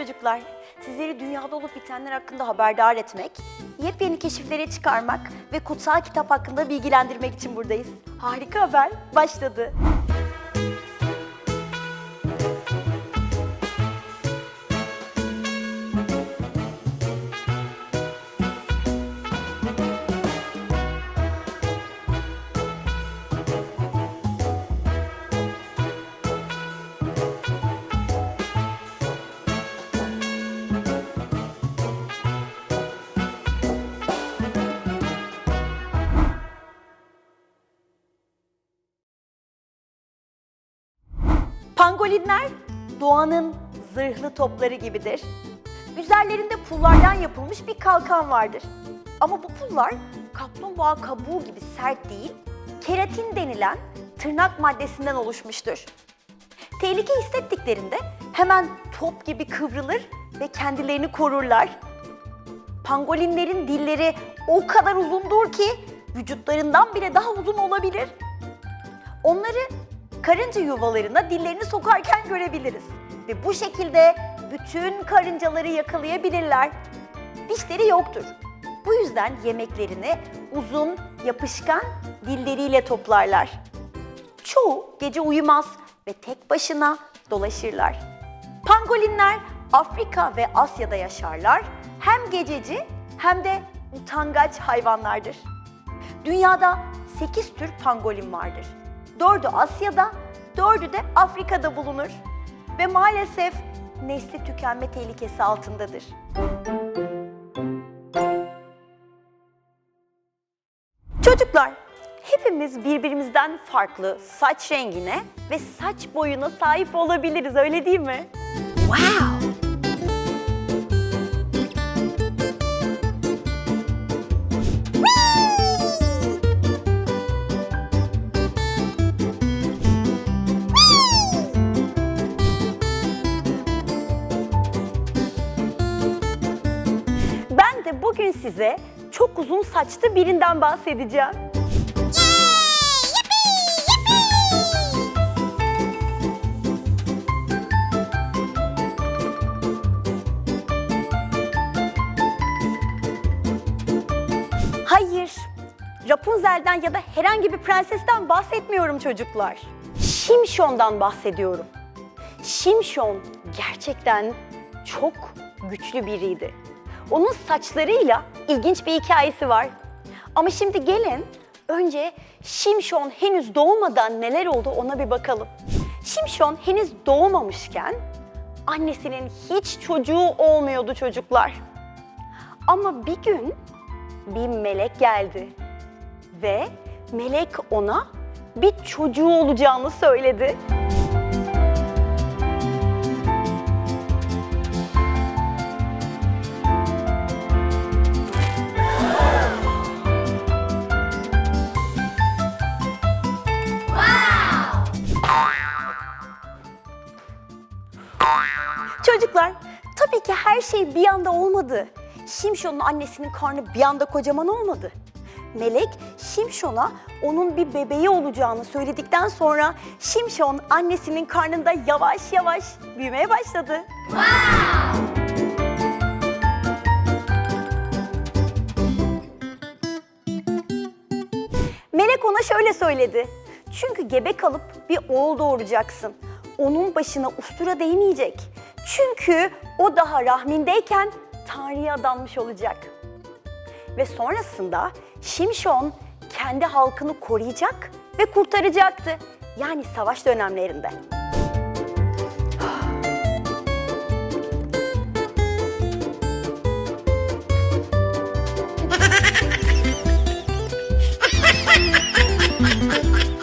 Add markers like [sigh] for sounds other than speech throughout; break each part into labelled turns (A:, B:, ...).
A: çocuklar. Sizleri dünyada olup bitenler hakkında haberdar etmek, yepyeni keşiflere çıkarmak ve kutsal kitap hakkında bilgilendirmek için buradayız. Harika haber başladı. Pangolinler doğanın zırhlı topları gibidir. Üzerlerinde pullardan yapılmış bir kalkan vardır. Ama bu pullar kaplumbağa kabuğu gibi sert değil, keratin denilen tırnak maddesinden oluşmuştur. Tehlike hissettiklerinde hemen top gibi kıvrılır ve kendilerini korurlar. Pangolinlerin dilleri o kadar uzundur ki vücutlarından bile daha uzun olabilir. Onları karınca yuvalarına dillerini sokarken görebiliriz. Ve bu şekilde bütün karıncaları yakalayabilirler. Dişleri yoktur. Bu yüzden yemeklerini uzun, yapışkan dilleriyle toplarlar. Çoğu gece uyumaz ve tek başına dolaşırlar. Pangolinler Afrika ve Asya'da yaşarlar. Hem gececi hem de utangaç hayvanlardır. Dünyada 8 tür pangolin vardır. Dördü Asya'da, dördü de Afrika'da bulunur. Ve maalesef nesli tükenme tehlikesi altındadır. Çocuklar, hepimiz birbirimizden farklı saç rengine ve saç boyuna sahip olabiliriz, öyle değil mi?
B: Wow!
A: Bugün size çok uzun saçlı birinden bahsedeceğim. Hayır, Rapunzel'den ya da herhangi bir prensesten bahsetmiyorum çocuklar. Şimşon'dan bahsediyorum. Şimşon gerçekten çok güçlü biriydi. Onun saçlarıyla ilginç bir hikayesi var. Ama şimdi gelin önce Şimşon henüz doğmadan neler oldu ona bir bakalım. Şimşon henüz doğmamışken annesinin hiç çocuğu olmuyordu çocuklar. Ama bir gün bir melek geldi ve melek ona bir çocuğu olacağını söyledi. Her şey bir anda olmadı. Şimşon'un annesinin karnı bir anda kocaman olmadı. Melek, Şimşon'a onun bir bebeği olacağını söyledikten sonra Şimşon annesinin karnında yavaş yavaş büyümeye başladı. Melek ona şöyle söyledi. Çünkü gebe kalıp bir oğul doğuracaksın. Onun başına ustura değmeyecek. Çünkü o daha rahmindeyken Tanrı'ya adanmış olacak. Ve sonrasında Şimşon kendi halkını koruyacak ve kurtaracaktı. Yani savaş dönemlerinde.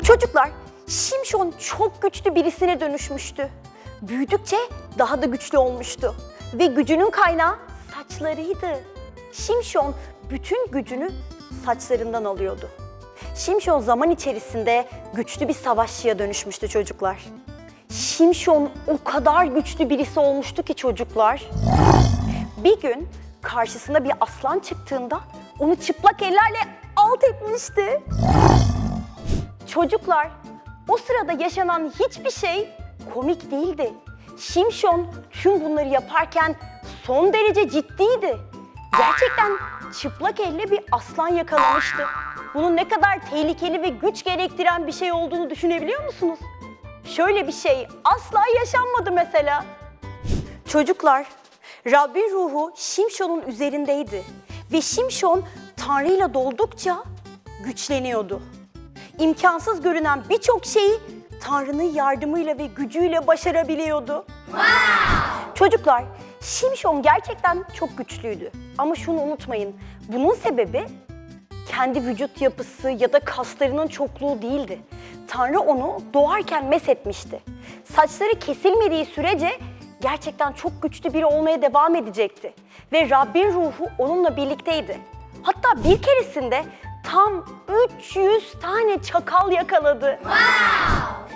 A: Çocuklar, Şimşon çok güçlü birisine dönüşmüştü. Büyüdükçe daha da güçlü olmuştu. Ve gücünün kaynağı saçlarıydı. Şimşon bütün gücünü saçlarından alıyordu. Şimşon zaman içerisinde güçlü bir savaşçıya dönüşmüştü çocuklar. Şimşon o kadar güçlü birisi olmuştu ki çocuklar. Bir gün karşısına bir aslan çıktığında onu çıplak ellerle alt etmişti. Çocuklar, o sırada yaşanan hiçbir şey komik değildi. Şimşon tüm bunları yaparken son derece ciddiydi. Gerçekten çıplak elle bir aslan yakalamıştı. Bunun ne kadar tehlikeli ve güç gerektiren bir şey olduğunu düşünebiliyor musunuz? Şöyle bir şey asla yaşanmadı mesela. Çocuklar, Rabbin ruhu Şimşon'un üzerindeydi ve Şimşon Tanrı'yla doldukça güçleniyordu. İmkansız görünen birçok şeyi Tanrı'nın yardımıyla ve gücüyle başarabiliyordu. Çocuklar, Şimşon gerçekten çok güçlüydü. Ama şunu unutmayın, bunun sebebi kendi vücut yapısı ya da kaslarının çokluğu değildi. Tanrı onu doğarken meshetmişti. Saçları kesilmediği sürece gerçekten çok güçlü biri olmaya devam edecekti. Ve Rabbin ruhu onunla birlikteydi. Hatta bir keresinde tam 300 tane çakal yakaladı.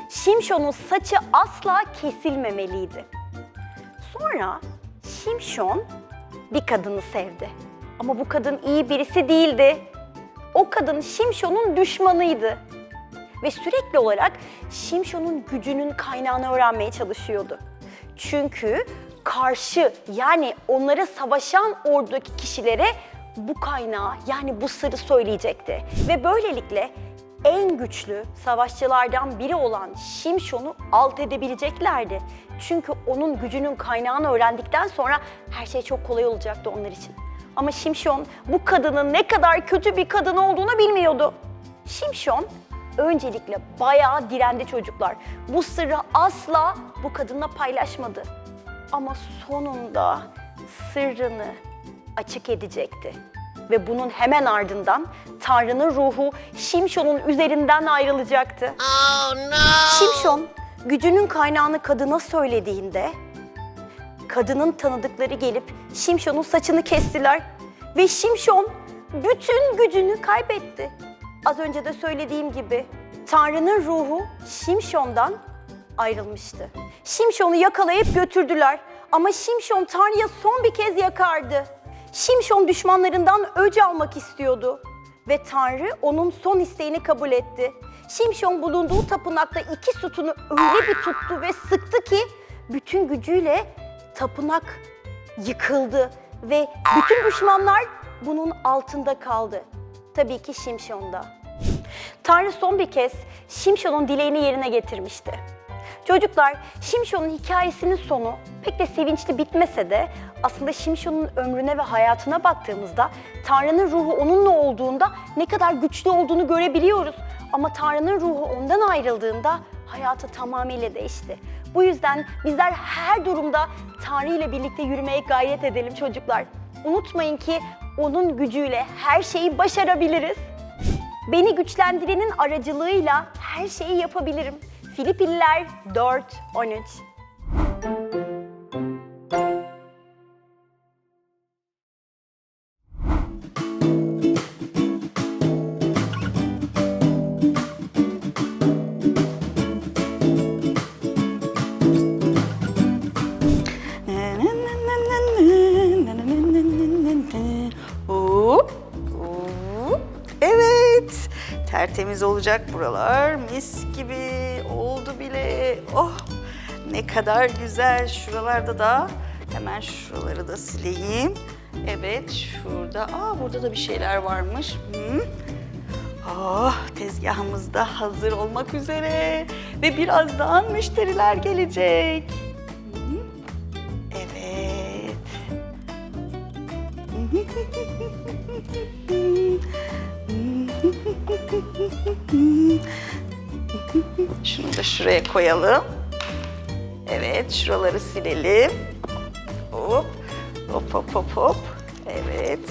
A: Şimşon'un saçı asla kesilmemeliydi. Sonra Şimşon bir kadını sevdi. Ama bu kadın iyi birisi değildi. O kadın Şimşon'un düşmanıydı. Ve sürekli olarak Şimşon'un gücünün kaynağını öğrenmeye çalışıyordu. Çünkü karşı yani onlara savaşan ordudaki kişilere bu kaynağı yani bu sırrı söyleyecekti. Ve böylelikle en güçlü savaşçılardan biri olan Şimşon'u alt edebileceklerdi. Çünkü onun gücünün kaynağını öğrendikten sonra her şey çok kolay olacaktı onlar için. Ama Şimşon bu kadının ne kadar kötü bir kadın olduğunu bilmiyordu. Şimşon öncelikle bayağı direndi çocuklar. Bu sırrı asla bu kadınla paylaşmadı. Ama sonunda sırrını açık edecekti. Ve bunun hemen ardından Tanrı'nın ruhu Şimşon'un üzerinden ayrılacaktı. Şimşon gücünün kaynağını kadına söylediğinde kadının tanıdıkları gelip Şimşon'un saçını kestiler ve Şimşon bütün gücünü kaybetti. Az önce de söylediğim gibi Tanrı'nın ruhu Şimşon'dan ayrılmıştı. Şimşon'u yakalayıp götürdüler ama Şimşon Tanrı'ya son bir kez yakardı. Şimşon düşmanlarından öc almak istiyordu ve Tanrı onun son isteğini kabul etti. Şimşon bulunduğu tapınakta iki sütunu öyle bir tuttu ve sıktı ki bütün gücüyle tapınak yıkıldı ve bütün düşmanlar bunun altında kaldı. Tabii ki Şimşon'da. Tanrı son bir kez Şimşon'un dileğini yerine getirmişti. Çocuklar, Şimşon'un hikayesinin sonu pek de sevinçli bitmese de aslında Şimşon'un ömrüne ve hayatına baktığımızda Tanrı'nın ruhu onunla olduğunda ne kadar güçlü olduğunu görebiliyoruz. Ama Tanrı'nın ruhu ondan ayrıldığında hayatı tamamıyla değişti. Bu yüzden bizler her durumda Tanrı ile birlikte yürümeye gayret edelim çocuklar. Unutmayın ki onun gücüyle her şeyi başarabiliriz. Beni güçlendirenin aracılığıyla her şeyi yapabilirim. Filipililer 4 13.
C: Hop, hop. Evet. Tertemiz olacak buralar. Mis gibi Oh ne kadar güzel. Şuralarda da hemen şuraları da sileyim. Evet şurada. Aa burada da bir şeyler varmış. Hı. Oh tezgahımız da hazır olmak üzere. Ve birazdan müşteriler gelecek. Hı. Evet. [laughs] Şunu da şuraya koyalım. Evet, şuraları silelim. Hop, hop, hop, hop, hop. Evet.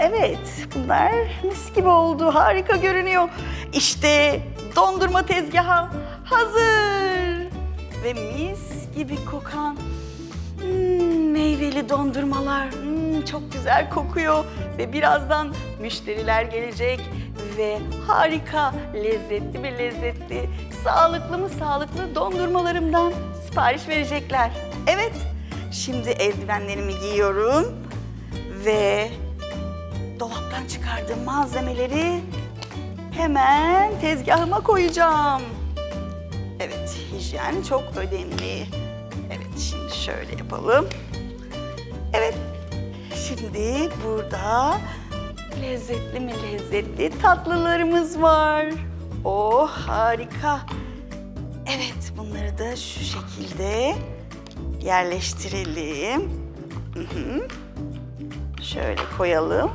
C: Evet, bunlar mis gibi oldu. Harika görünüyor. İşte dondurma tezgahı hazır. Ve mis gibi kokan Hmm, meyveli dondurmalar hmm, çok güzel kokuyor ve birazdan müşteriler gelecek ve harika lezzetli bir lezzetli sağlıklı mı sağlıklı dondurmalarımdan sipariş verecekler. Evet şimdi eldivenlerimi giyiyorum ve dolaptan çıkardığım malzemeleri hemen tezgahıma koyacağım. Evet, hijyen çok önemli. Evet şimdi şöyle yapalım. Evet şimdi burada lezzetli mi lezzetli tatlılarımız var. Oh harika. Evet bunları da şu şekilde yerleştirelim. Hı hı. Şöyle koyalım.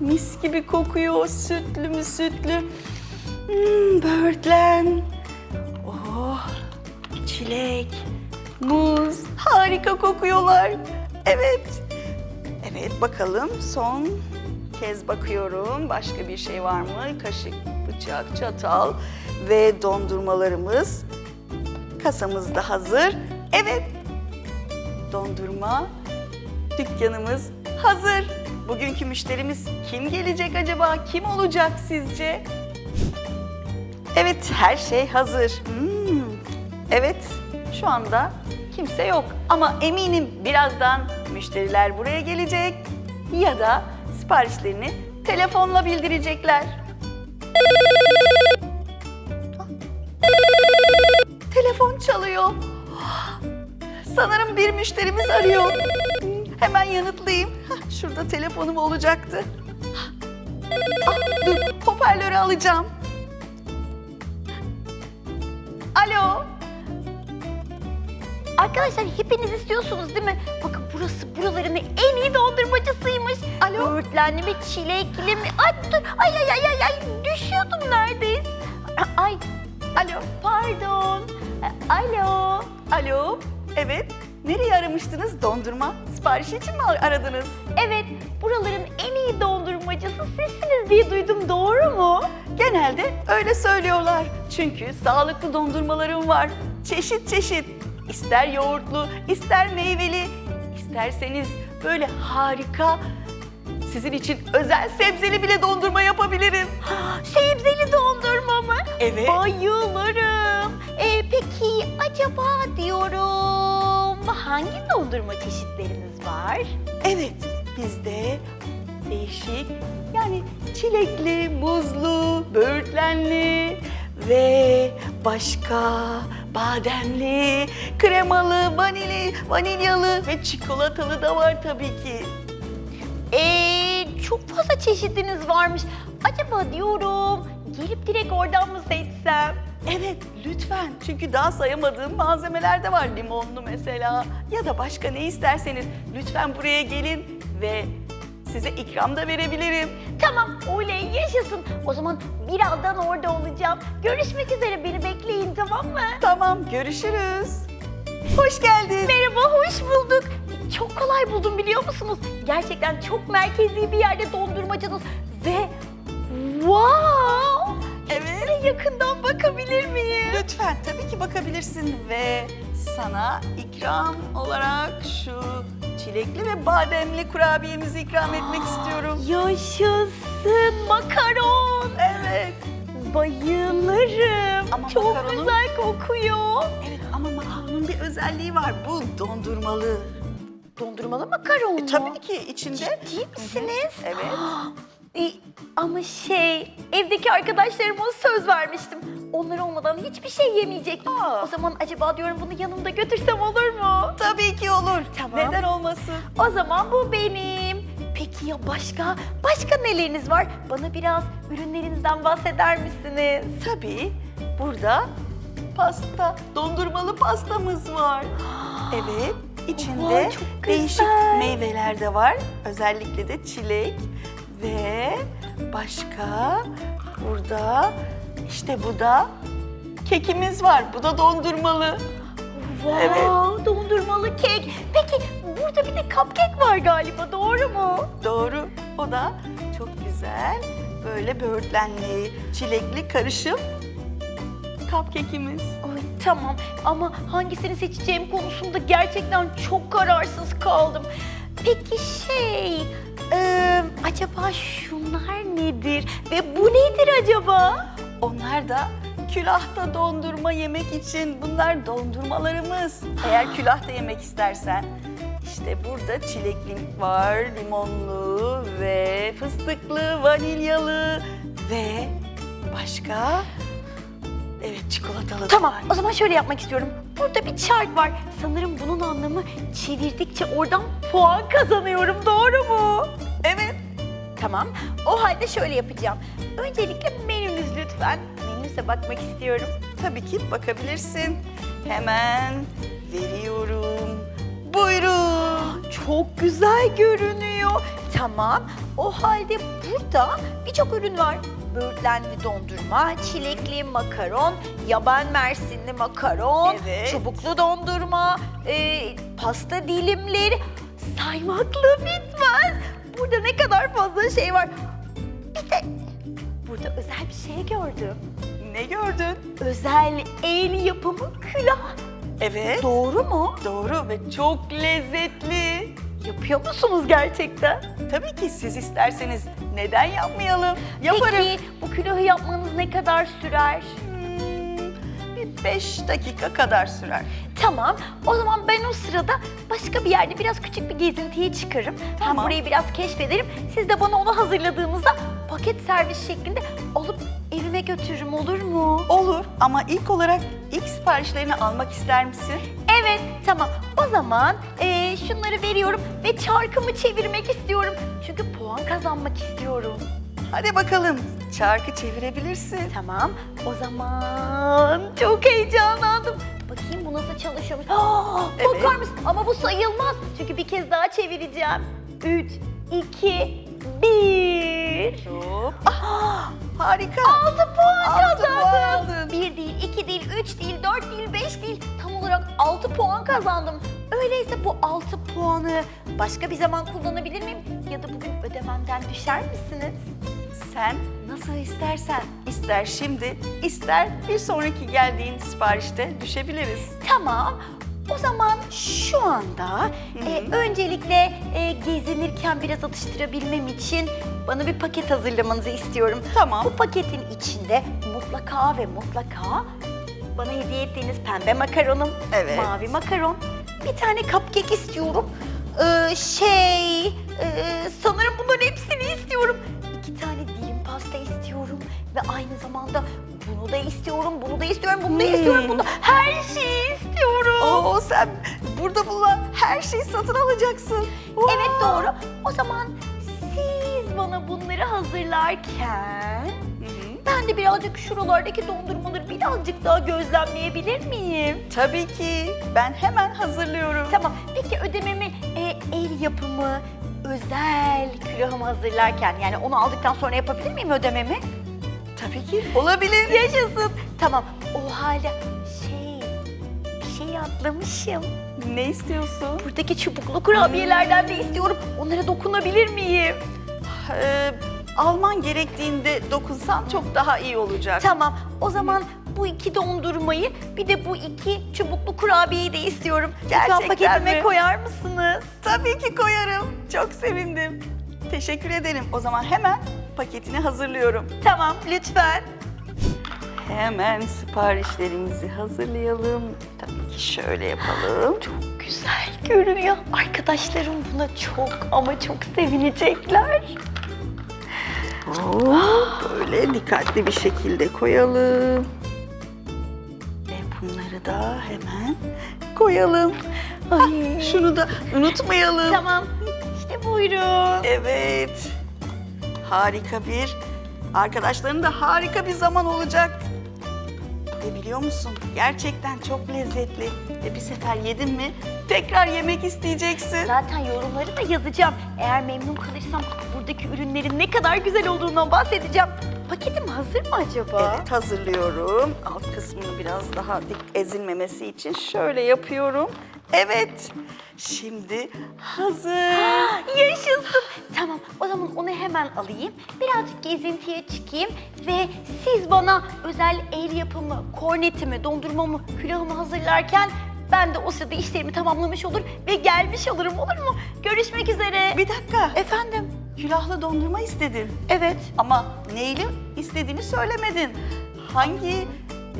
C: Mis gibi kokuyor sütlü mü sütlü. Hmm, böğürtlen. Oh, çilek, muz. Harika kokuyorlar. Evet. Evet bakalım son kez bakıyorum. Başka bir şey var mı? Kaşık, bıçak, çatal ve dondurmalarımız. Kasamız da hazır. Evet. Dondurma dükkanımız hazır. Bugünkü müşterimiz kim gelecek acaba? Kim olacak sizce? Evet, her şey hazır. Hmm, Evet, şu anda kimse yok. Ama eminim birazdan müşteriler buraya gelecek ya da siparişlerini telefonla bildirecekler. Telefon çalıyor. Sanırım bir müşterimiz arıyor. Hemen yanıtlayayım. Şurada telefonum olacaktı. Ah, dur, hoparlörü alacağım. Alo.
A: Arkadaşlar hepiniz istiyorsunuz değil mi? Bakın burası buraların en iyi dondurmacısıymış.
C: Alo?
A: Böğürtlenli mi, çilekli mi? Ay dur, ay ay ay ay, ay. düşüyordum neredeyse. Ay,
C: Alo.
A: pardon. Alo.
C: Alo. Evet. Nereye aramıştınız? Dondurma siparişi için mi aradınız?
A: Evet, buraların en iyi dondurmacısı sizsiniz diye duydum. Doğru mu?
C: Genelde öyle söylüyorlar. Çünkü sağlıklı dondurmalarım var. Çeşit çeşit. İster yoğurtlu, ister meyveli, isterseniz böyle harika sizin için özel sebzeli bile dondurma yapabilirim.
A: Sebzeli dondurma mı?
C: Evet.
A: Bayılırım. Ee, peki acaba diyorum hangi dondurma çeşitleriniz var?
C: Evet, bizde değişik yani çilekli, muzlu, böğürtlenli ve başka bademli, kremalı, vanili, vanilyalı ve çikolatalı da var tabii ki.
A: Ee, çok fazla çeşidiniz varmış. Acaba diyorum gelip direkt oradan mı seçsem?
C: Evet, lütfen. Çünkü daha sayamadığım malzemeler de var. Limonlu mesela ya da başka ne isterseniz lütfen buraya gelin ve size ikram da verebilirim.
A: Tamam, oley yaşasın. O zaman birazdan orada olacağım. Görüşmek üzere, beni bekleyin tamam mı?
C: Tamam, görüşürüz. Hoş geldin.
A: Merhaba, hoş bulduk. Çok kolay buldum biliyor musunuz? Gerçekten çok merkezi bir yerde dondurmacınız ve wow!
C: Evet.
A: Yakından bakabilir miyim?
C: Lütfen tabii ki bakabilirsin ve sana ikram olarak şu çilekli ve bademli kurabiyemizi ikram etmek istiyorum.
A: Yaşasın makaron.
C: Evet.
A: Bayılırım.
C: Ama
A: çok
C: makaronun-
A: güzel kokuyor.
C: Evet ama makaronun bir özelliği var. Bu dondurmalı.
A: Dondurmalı makaron mu?
C: E, tabii ki içinde.
A: Ciddi misiniz?
C: Evet. [gasps]
A: E, ama şey, evdeki arkadaşlarıma söz vermiştim. Onlar olmadan hiçbir şey yemeyecektim.
C: Aa.
A: O zaman acaba diyorum bunu yanımda götürsem olur mu?
C: Tabii ki olur.
A: Tamam.
C: Neden olmasın?
A: O zaman bu benim. Peki ya başka? Başka neleriniz var? Bana biraz ürünlerinizden bahseder misiniz?
C: Tabii. Burada pasta, dondurmalı pastamız var. [gasps] Evet. içinde
A: Oha,
C: değişik meyveler de var. Özellikle de çilek ve başka burada işte bu da kekimiz var. Bu da dondurmalı.
A: Wow,
C: Evet.
A: dondurmalı kek. Peki burada bir de cupcake var galiba, doğru mu?
C: Doğru. O da çok güzel. Böyle böğürtlenli, çilekli karışım cupcake'imiz.
A: Ay tamam ama hangisini seçeceğim konusunda gerçekten çok kararsız kaldım. Peki şey, e, acaba şunlar nedir ve bu nedir acaba?
C: Onlar da külahta dondurma yemek için bunlar dondurmalarımız. Eğer külahta yemek istersen işte burada çilekli var, limonlu ve fıstıklı, vanilyalı ve başka Evet çikolatalı
A: Tamam o zaman şöyle yapmak istiyorum. Burada bir çark var. Sanırım bunun anlamı çevirdikçe oradan puan kazanıyorum. Doğru mu?
C: Evet.
A: Tamam. O halde şöyle yapacağım. Öncelikle menünüz lütfen. Menünüze bakmak istiyorum.
C: Tabii ki bakabilirsin. Hemen veriyorum. Buyurun.
A: Çok güzel görünüyor. Tamam. O halde burada birçok ürün var. Böğürtlenli dondurma, çilekli makaron, yaban mersinli makaron,
C: Evet.
A: çubuklu dondurma, e, pasta dilimleri. Saymakla bitmez. Burada ne kadar fazla şey var. Bir de burada özel bir şey gördüm.
C: Ne gördün?
A: Özel el yapımı külah.
C: Evet.
A: Doğru mu?
C: Doğru ve çok lezzetli.
A: Yapıyor musunuz gerçekten?
C: Tabii ki siz isterseniz neden yapmayalım? Yaparım.
A: Peki bu külahı yapmanız ne kadar sürer?
C: Hmm, bir beş dakika kadar sürer.
A: Tamam. O zaman ben o sırada başka bir yerde biraz küçük bir gezintiye çıkarım. Ben
C: Tamam.
A: burayı biraz keşfederim. Siz de bana onu hazırladığınızda paket servis şeklinde alıp evime götürürüm olur mu?
C: Olur ama ilk olarak ilk siparişlerini almak ister misin?
A: Evet, tamam. O zaman eee, şunları veriyorum ve çarkımı çevirmek istiyorum. Çünkü puan kazanmak istiyorum.
C: Hadi bakalım. Çarkı çevirebilirsin.
A: Tamam. O zaman çok heyecanlandım. Bakayım bu nasıl çalışıyormuş. [gasps] Aa,
C: Evet.
A: Bakar mısın? Ama bu sayılmaz. Çünkü bir kez daha çevireceğim. 3, 2, 1.
C: Hop. Ah, harika.
A: 6 puan
C: Altı puan
A: kazandım.
C: aldın.
A: 1 değil, 2 değil, 3 değil, 4 değil, 5 değil. Tam olarak 6 puan kazandım. Öyleyse bu 6 puanı başka bir zaman kullanabilir miyim? Ya da bugün ödememden düşer misiniz?
C: Sen nasıl istersen. İster şimdi, ister bir sonraki geldiğin siparişte düşebiliriz.
A: Tamam. O zaman şu anda e, öncelikle e, gezinirken biraz atıştırabilmem için bana bir paket hazırlamanızı istiyorum.
C: Tamam.
A: Bu paketin içinde mutlaka ve mutlaka bana hediye ettiğiniz pembe makaronum,
C: Evet.
A: mavi makaron, bir tane cupcake istiyorum. Ee, şey, e, sanırım bunların istiyorum, bunu da istiyorum, bunu da
C: Hmm.
A: istiyorum, bunu da her şeyi istiyorum.
C: Oo sen burada bulunan her şeyi satın alacaksın.
A: Evet
C: Wow.
A: doğru. O zaman siz bana bunları hazırlarken ben de birazcık şuralardaki dondurmaları birazcık daha gözlemleyebilir miyim?
C: Tabii ki. Ben hemen hazırlıyorum.
A: Tamam. Peki ödememi e, el yapımı özel külahımı hazırlarken yani onu aldıktan sonra yapabilir miyim ödememi?
C: Tabii ki. Olabilir.
A: Yaşasın. Tamam. O halde şey bir şey atlamışım.
C: Ne istiyorsun?
A: Buradaki çubuklu kurabiyelerden de istiyorum. Onlara dokunabilir miyim?
C: Ee, alman gerektiğinde dokunsan çok daha iyi olacak.
A: Tamam. O zaman bu iki dondurmayı bir de bu iki çubuklu kurabiyeyi de istiyorum. Lütfen
C: Gerçekten
A: paketime
C: mi?
A: koyar mısınız?
C: Tabii ki koyarım. Çok sevindim. Teşekkür ederim. O zaman hemen paketini hazırlıyorum.
A: Tamam lütfen.
C: Hemen siparişlerimizi hazırlayalım. Tabii ki şöyle yapalım.
A: Çok güzel görünüyor. Arkadaşlarım buna çok ama çok sevinecekler.
C: Hop, böyle dikkatli bir şekilde koyalım. Ve bunları da hemen koyalım.
A: Ay.
C: Şunu da unutmayalım.
A: Tamam. İşte buyurun.
C: Evet. Harika bir, arkadaşların da harika bir zaman olacak. Ve biliyor musun? Gerçekten çok lezzetli. Ve bir sefer yedin mi tekrar yemek isteyeceksin.
A: Zaten yorumları da yazacağım. Eğer memnun kalırsam buradaki ürünlerin ne kadar güzel olduğundan bahsedeceğim. Paketim hazır mı acaba?
C: Evet hazırlıyorum. Alt kısmını biraz daha dik ezilmemesi için şöyle yapıyorum. Evet. Şimdi hazır. [gasps]
A: Yaşasın. Tamam o zaman onu hemen alayım. Birazcık gezintiye çıkayım ve siz bana özel el yapımı, kornetimi, dondurmamı, külahımı hazırlarken ben de o sırada işlerimi tamamlamış olur ve gelmiş olurum olur mu? Görüşmek üzere.
C: Bir dakika.
A: Efendim?
C: Külahlı dondurma istedin.
A: Evet.
C: Ama neyli istediğini söylemedin. Hangi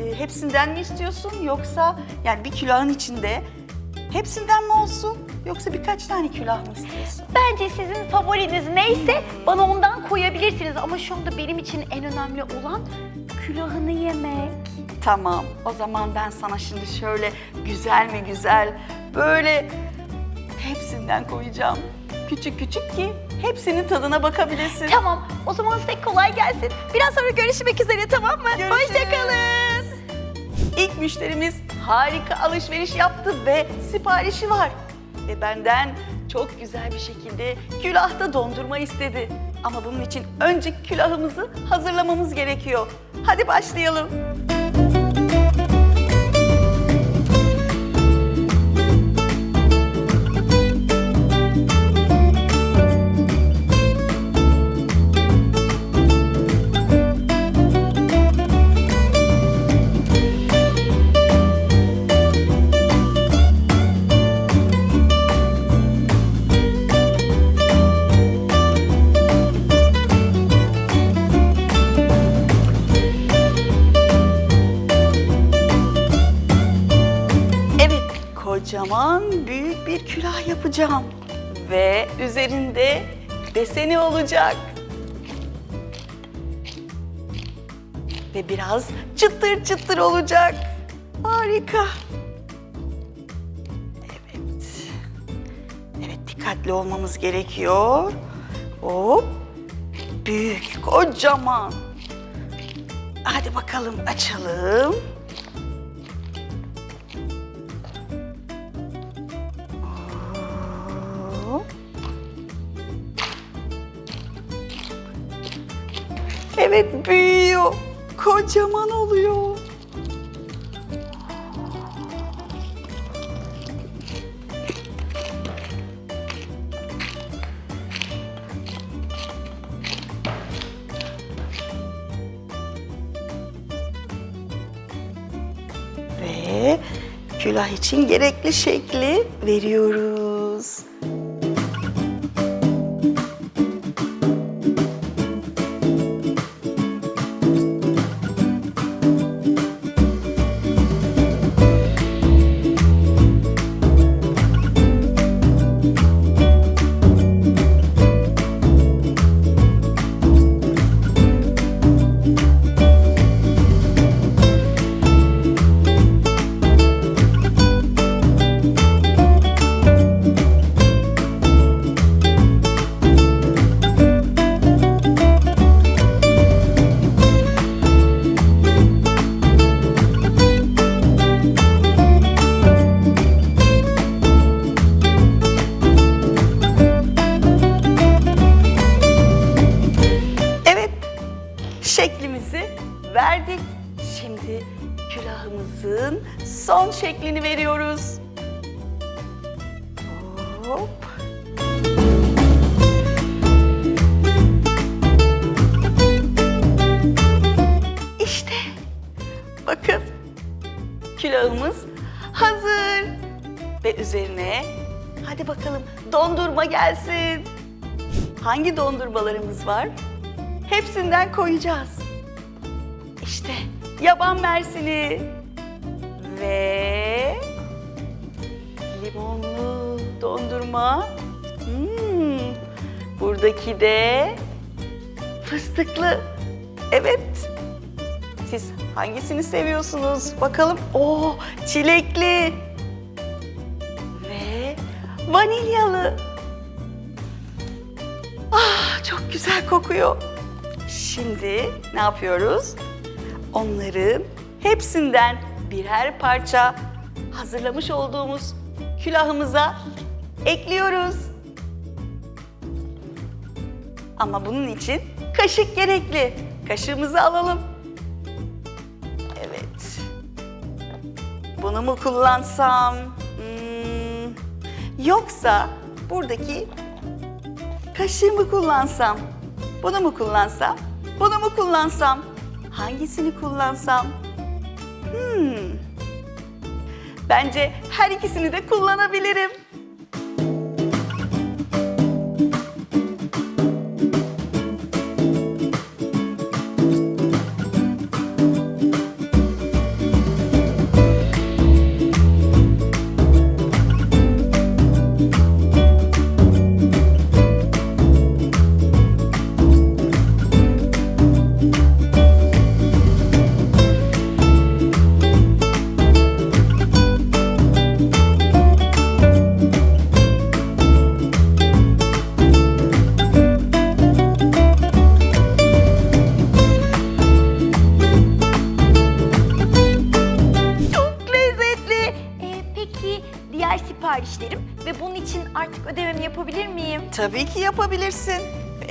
C: e, hepsinden mi istiyorsun yoksa yani bir külahın içinde hepsinden mi olsun yoksa birkaç tane külah mı istiyorsun?
A: Bence sizin favoriniz neyse bana ondan koyabilirsiniz. Ama şu anda benim için en önemli olan külahını yemek.
C: Tamam. O zaman ben sana şimdi şöyle güzel mi güzel böyle hepsinden koyacağım. Küçük küçük ki hepsinin tadına bakabilesin.
A: Tamam, o zaman size kolay gelsin. Biraz sonra görüşmek üzere tamam mı?
C: Görüşürüz.
A: Hoşçakalın.
C: İlk müşterimiz harika alışveriş yaptı ve siparişi var. Ve benden çok güzel bir şekilde külahta dondurma istedi. Ama bunun için önce külahımızı hazırlamamız gerekiyor. Hadi başlayalım. Yapacağım. Ve üzerinde deseni olacak. Ve biraz çıtır çıtır olacak. Harika. Evet. Evet, dikkatli olmamız gerekiyor. Hop. Büyük, kocaman. Hadi bakalım açalım. Evet büyüyor. Kocaman oluyor. Ve külah için gerekli şekli veriyoruz. Külahımızın son şeklini veriyoruz. Hop. İşte bakın külahımız hazır. Ve üzerine hadi bakalım dondurma gelsin. Hangi dondurmalarımız var? Hepsinden koyacağız. İşte yaban mersini ve limonlu dondurma. Hmm, buradaki de fıstıklı. Evet. Siz hangisini seviyorsunuz? Bakalım. Oo, çilekli ve vanilyalı. Ah, çok güzel kokuyor. Şimdi ne yapıyoruz? Onların hepsinden birer parça hazırlamış olduğumuz külahımıza ekliyoruz. Ama bunun için kaşık gerekli. Kaşığımızı alalım. Evet. Bunu mu kullansam? Hmm, Yoksa buradaki kaşığı kullansam? Bunu mu kullansam? Bunu mu kullansam? Hangisini kullansam? Hmm. Bence her ikisini de kullanabilirim.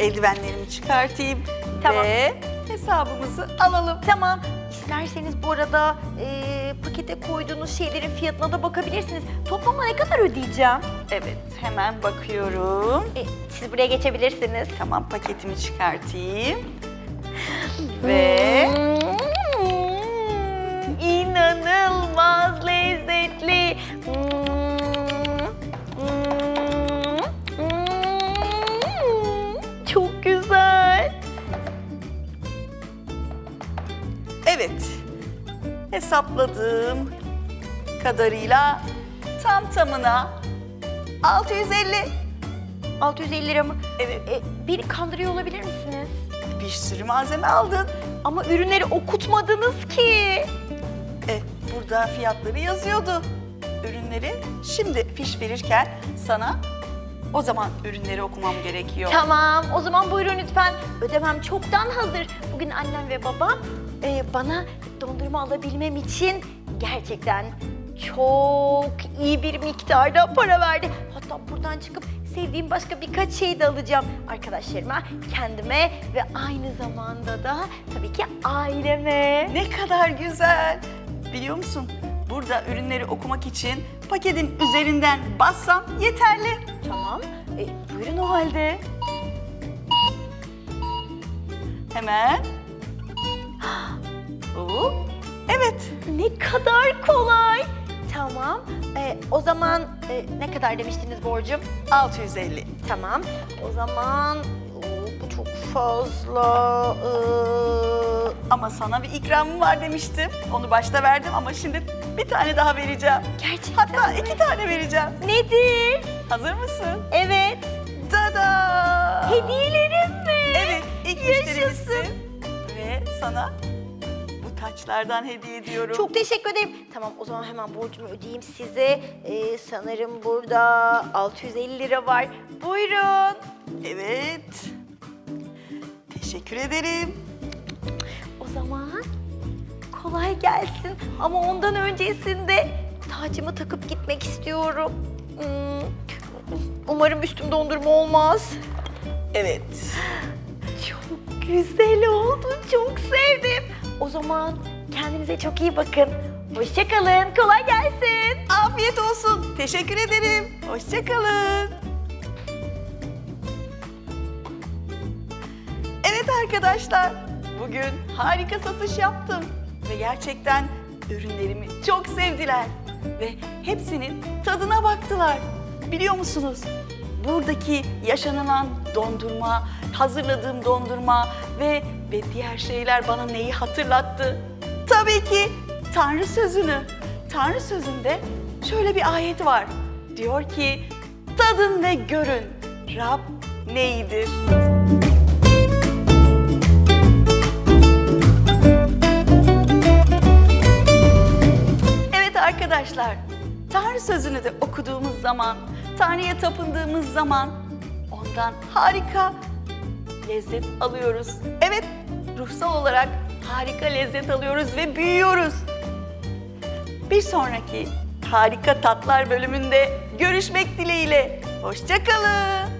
C: Eldivenlerimi çıkartayım
A: Tamam.
C: ve hesabımızı alalım.
A: Tamam. İsterseniz bu arada e, pakete koyduğunuz şeylerin fiyatına da bakabilirsiniz. Toplamda ne kadar ödeyeceğim?
C: Evet, hemen bakıyorum.
A: E, siz buraya geçebilirsiniz.
C: Tamam, paketimi çıkartayım. Ve
A: Hmm, inanılmaz lezzetli.
C: Hesapladığım kadarıyla tam tamına 650.
A: 650 lira mı?
C: Evet,
A: E, beni kandırıyor olabilir misiniz?
C: bir sürü malzeme aldın.
A: Ama ürünleri okutmadınız ki.
C: E, burada fiyatları yazıyordu. Ürünleri şimdi fiş verirken sana o zaman ürünleri okumam gerekiyor.
A: Tamam, o zaman buyurun lütfen. Ödemem çoktan hazır. Bugün annem ve babam e, bana dondurma alabilmem için gerçekten çok iyi bir miktarda para verdi. Hatta buradan çıkıp sevdiğim başka birkaç şey de alacağım. Arkadaşlarıma, kendime ve aynı zamanda da tabii ki aileme.
C: Ne kadar güzel. Biliyor musun? Burada ürünleri okumak için paketin üzerinden bassam yeterli.
A: Tamam, e, buyurun o halde.
C: Hemen. Oo, Evet.
A: Ne kadar kolay. Tamam, e, o zaman e, ne kadar demiştiniz borcum?
C: 650.
A: Tamam. O zaman Oo, bu çok fazla. Ee,
C: Ama sana bir ikramım var demiştim. Onu başta verdim ama şimdi bir tane daha vereceğim.
A: gerçekten
C: Hatta
A: mi?
C: iki tane vereceğim.
A: Nedir?
C: Hazır mısın?
A: Evet.
C: Tada!
A: Hediyelerim mi?
C: Evet, ilk müşterimizsin. Ve sana taçlardan hediye ediyorum.
A: Çok teşekkür ederim. Tamam o zaman hemen borcumu ödeyeyim size. Ee, sanırım burada 650 lira var. Buyurun.
C: Evet. Teşekkür ederim.
A: O zaman kolay gelsin. Ama ondan öncesinde tacımı takıp gitmek istiyorum. Hmm, Umarım üstüm dondurma olmaz.
C: Evet.
A: Çok güzel oldu. Çok sevdim. O zaman kendinize çok iyi bakın. Hoşçakalın. Kolay gelsin.
C: Afiyet olsun. Teşekkür ederim. Hoşçakalın. Evet arkadaşlar, bugün harika satış yaptım ve gerçekten ürünlerimi çok sevdiler ve hepsinin tadına baktılar. Biliyor musunuz? Buradaki yaşanılan dondurma, hazırladığım dondurma ve ve diğer şeyler bana neyi hatırlattı? Tabii ki Tanrı sözünü. Tanrı sözünde şöyle bir ayet var. Diyor ki, tadın ve görün Rab neydir? Evet arkadaşlar, Tanrı sözünü de okuduğumuz zaman, Tanrı'ya tapındığımız zaman ondan harika lezzet alıyoruz. Evet, ruhsal olarak harika lezzet alıyoruz ve büyüyoruz. Bir sonraki harika tatlar bölümünde görüşmek dileğiyle. Hoşçakalın.